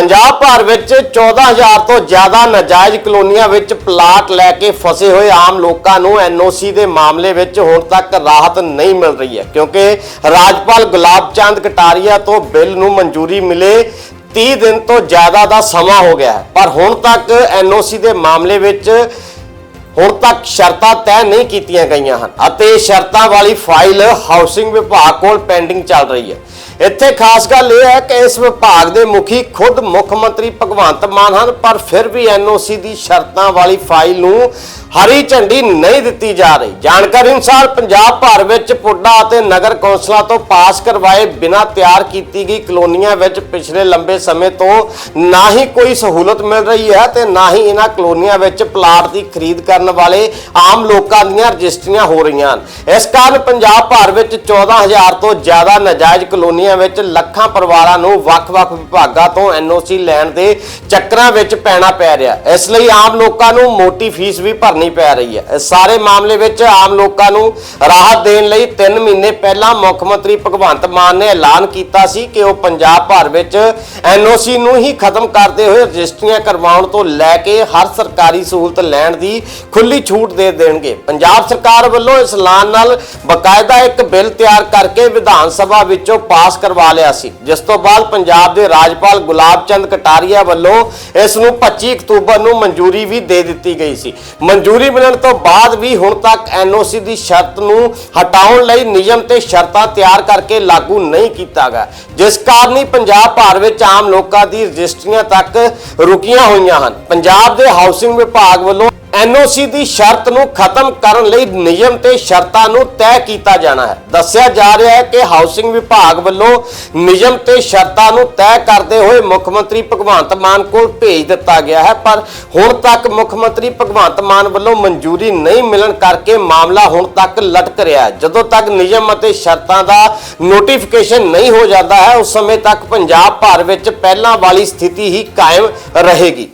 ਪੰਜਾਬ ਭਰ ਵਿੱਚ 14000 ਤੋਂ ਜ਼ਿਆਦਾ ਨਾਜਾਇਜ਼ ਕਲੋਨੀਆਂ ਵਿੱਚ ਪਲਾਟ ਲੈ ਕੇ ਫਸੇ ਹੋਏ ਆਮ ਲੋਕਾਂ ਨੂੰ ਐਨਓਸੀ ਦੇ ਮਾਮਲੇ ਵਿੱਚ ਹੁਣ ਤੱਕ ਰਾਹਤ ਨਹੀਂ ਮਿਲ ਰਹੀ ਹੈ, ਕਿਉਂਕਿ ਰਾਜਪਾਲ ਗੁਲਾਬ ਚੰਦ ਕਟਾਰੀਆ ਤੋਂ ਬਿੱਲ ਨੂੰ ਮਨਜ਼ੂਰੀ ਮਿਲੇ 30 ਦਿਨ ਤੋਂ ਜ਼ਿਆਦਾ ਦਾ ਸਮਾਂ ਹੋ ਗਿਆ ਹੈ। ਪਰ ਹੁਣ ਤੱਕ ਐਨਓਸੀ ਦੇ ਮਾਮਲੇ ਵਿੱਚ ਹੁਣ ਤੱਕ ਸ਼ਰਤਾਂ ਤੈਅ ਨਹੀਂ ਕੀਤੀਆਂ ਗਈਆਂ ਹਨ ਅਤੇ ਸ਼ਰਤਾਂ ਵਾਲੀ ਫਾਈਲ ਹਾਊਸਿੰਗ ਵਿਭਾਗ ਕੋਲ ਪੈਂਡਿੰਗ ਚੱਲ ਰਹੀ ਹੈ। ਇੱਥੇ ਖਾਸ ਗੱਲ ਇਹ ਹੈ ਕਿ ਇਸ ਵਿਭਾਗ ਦੇ ਮੁਖੀ ਖੁਦ ਮੁੱਖ ਮੰਤਰੀ ਭਗਵੰਤ ਮਾਨ ਹਨ, ਪਰ ਫਿਰ ਵੀ ਐਨਓਸੀ ਦੀ ਸ਼ਰਤਾਂ ਵਾਲੀ ਫਾਈਲ ਨੂੰ ਹਰੀ ਝੰਡੀ ਨਹੀਂ ਦਿੱਤੀ ਜਾ ਰਹੀ। ਜਾਣਕਾਰੀ ਅਨੁਸਾਰ ਪੰਜਾਬ ਭਰ ਵਿੱਚ ਪੁੱਡਾ ਅਤੇ ਨਗਰ ਕੌਂਸਲਾਂ ਤੋਂ ਪਾਸ ਕਰਵਾਏ ਬਿਨਾਂ ਤਿਆਰ ਕੀਤੀ ਗਈ ਕਲੋਨੀਆਂ ਵਿੱਚ ਪਿਛਲੇ ਲੰਬੇ ਸਮੇਂ ਤੋਂ ਨਾ ਹੀ ਕੋਈ ਸਹੂਲਤ ਮਿਲ ਰਹੀ ਹੈ ਤੇ ਨਾ ਹੀ ਇਹਨਾਂ ਕਲੋਨੀਆਂ ਵਿੱਚ ਪਲਾਟ ਦੀ ਖਰੀਦ ਕਰ ਕਰਨ ਵਾਲੇ ਆਮ ਲੋਕਾਂ ਦੀਆਂ ਰਜਿਸਟਰੀਆਂ ਹੋ ਰਹੀਆਂ ਹਨ। ਇਸ ਕਾਰਨ ਪੰਜਾਬ ਭਰ ਵਿੱਚ 14000 ਤੋਂ ਜ਼ਿਆਦਾ ਨਾਜਾਇਜ਼ ਕਲੋਨੀਆਂ ਵਿੱਚ ਲੱਖਾਂ ਪਰਿਵਾਰਾਂ ਨੂੰ ਵੱਖ-ਵੱਖ ਵਿਭਾਗਾਂ ਤੋਂ ਐਨਓਸੀ ਲੈਣ ਦੇ ਚੱਕਰਾਂ ਵਿੱਚ ਪੈਣਾ ਪੈ ਰਿਹਾ ਇਸ ਲਈ ਆਮ ਲੋਕਾਂ ਨੂੰ ਮੋਟੀ ਫੀਸ ਵੀ ਭਰਨੀ ਪੈ ਰਹੀ ਹੈ। ਇਸ ਸਾਰੇ ਮਾਮਲੇ ਵਿੱਚ ਆਮ ਲੋਕਾਂ ਨੂੰ ਰਾਹਤ ਦੇਣ ਲਈ 3 ਮਹੀਨੇ ਪਹਿਲਾਂ ਮੁੱਖ ਮੰਤਰੀ ਭਗਵੰਤ ਮਾਨ ਨੇ ਐਲਾਨ ਕੀਤਾ ਸੀ ਕਿ ਉਹ ਪੰਜਾਬ ਭਰ ਵਿੱਚ ਐਨਓਸੀ ਨੂੰ ਹੀ ਖਤਮ ਕਰਦੇ ਹੋਏ ਰਜਿਸਟਰੀਆਂ ਕਰਵਾਉਣ ਤੋਂ ਲੈ ਕੇ ਹਰ ਸਰਕਾਰੀ ਸਹੂਲਤ ਲੈਣ ਦੀ ਖੁੱਲੀ ਛੂਟ ਦੇ ਦੇਣਗੇ। ਪੰਜਾਬ ਸਰਕਾਰ ਵੱਲੋਂ ਇਸ ਐਲਾਨ ਨਾਲ ਬਕਾਇਦਾ ਇੱਕ ਬਿੱਲ ਤਿਆਰ ਕਰਕੇ ਵਿਧਾਨ ਸਭਾ ਵਿੱਚੋਂ ਪਾਸ ਕਰਵਾ ਲਿਆ ਸੀ। ਜਿਸ ਤੋਂ ਬਾਅਦ ਪੰਜਾਬ ਦੇ ਰਾਜਪਾਲ ਗੁਲਾਬ ਚੰਦ ਕਟਾਰੀਆ ਵੱਲੋਂ ਇਸ ਨੂੰ 25 ਅਕਤੂਬਰ ਨੂੰ ਮਨਜ਼ੂਰੀ ਵੀ ਦੇ ਦਿੱਤੀ ਗਈ ਸੀ। ਮਨਜ਼ੂਰੀ ਮਿਲਣ ਤੋਂ ਬਾਅਦ ਵੀ ਹੁਣ ਤੱਕ ਐਨਓਸੀ ਦੀ ਸ਼ਰਤ ਨੂੰ ਹਟਾਉਣ ਲਈ ਨਿਯਮ ਤੇ ਸ਼ਰਤਾਂ ਤਿਆਰ ਕਰਕੇ ਲਾਗੂ ਨਹੀਂ ਕੀਤਾ ਗਿਆ। ਜਿਸ ਕਾਰਨ ਹੀ ਪੰਜਾਬ ਭਰ ਵਿੱਚ ਆਮ ਲੋਕਾਂ ਦੀ ਰਜਿਸਟਰੀਆਂ ਤੱਕ ਰੁਕੀਆਂ ਹੋਈਆਂ ਹਨ। ਪੰਜਾਬ ਦੇ ਹਾਊਸਿੰਗ ਵਿਭਾਗ ਵੱਲੋਂ ਐਨਓਸੀ ਦੀ ਸ਼ਰਤ ਨੂੰ ਖਤਮ ਕਰਨ ਲਈ ਨਿਯਮ ਤੇ ਸ਼ਰਤਾਂ ਨੂੰ ਤੈਅ ਕੀਤਾ ਜਾਣਾ ਹੈ। ਦੱਸਿਆ ਜਾ ਰਿਹਾ ਹੈ ਕਿ ਹਾਊਸਿੰਗ ਵਿਭਾਗ ਵੱਲੋਂ ਨਿਯਮ ਤੇ ਸ਼ਰਤਾਂ ਨੂੰ ਤੈਅ ਕਰਦੇ ਹੋਏ ਮੁੱਖ ਮੰਤਰੀ ਭਗਵੰਤ ਮਾਨ ਕੋਲ ਭੇਜ ਦਿੱਤਾ ਗਿਆ ਹੈ, ਪਰ ਹੁਣ ਤੱਕ ਮੁੱਖ ਮੰਤਰੀ ਭਗਵੰਤ ਮਾਨ ਵੱਲੋਂ ਮਨਜ਼ੂਰੀ ਨਹੀਂ ਮਿਲਣ ਕਰਕੇ ਮਾਮਲਾ ਹੁਣ ਤੱਕ ਲਟਕ ਰਿਹਾ ਹੈ। ਜਦੋਂ ਤੱਕ ਨਿਯਮ ਅਤੇ ਸ਼ਰਤਾਂ ਦਾ ਨੋਟੀਫਿਕੇਸ਼ਨ ਨਹੀਂ ਹੋ ਜਾਂਦਾ ਹੈ, ਉਸ ਸਮੇਂ ਤੱਕ ਪੰਜਾਬ ਭਰ ਵਿੱਚ ਪਹਿਲਾਂ ਵਾਲੀ ਸਥਿਤੀ ਹੀ ਕਾਇਮ ਰਹੇਗੀ।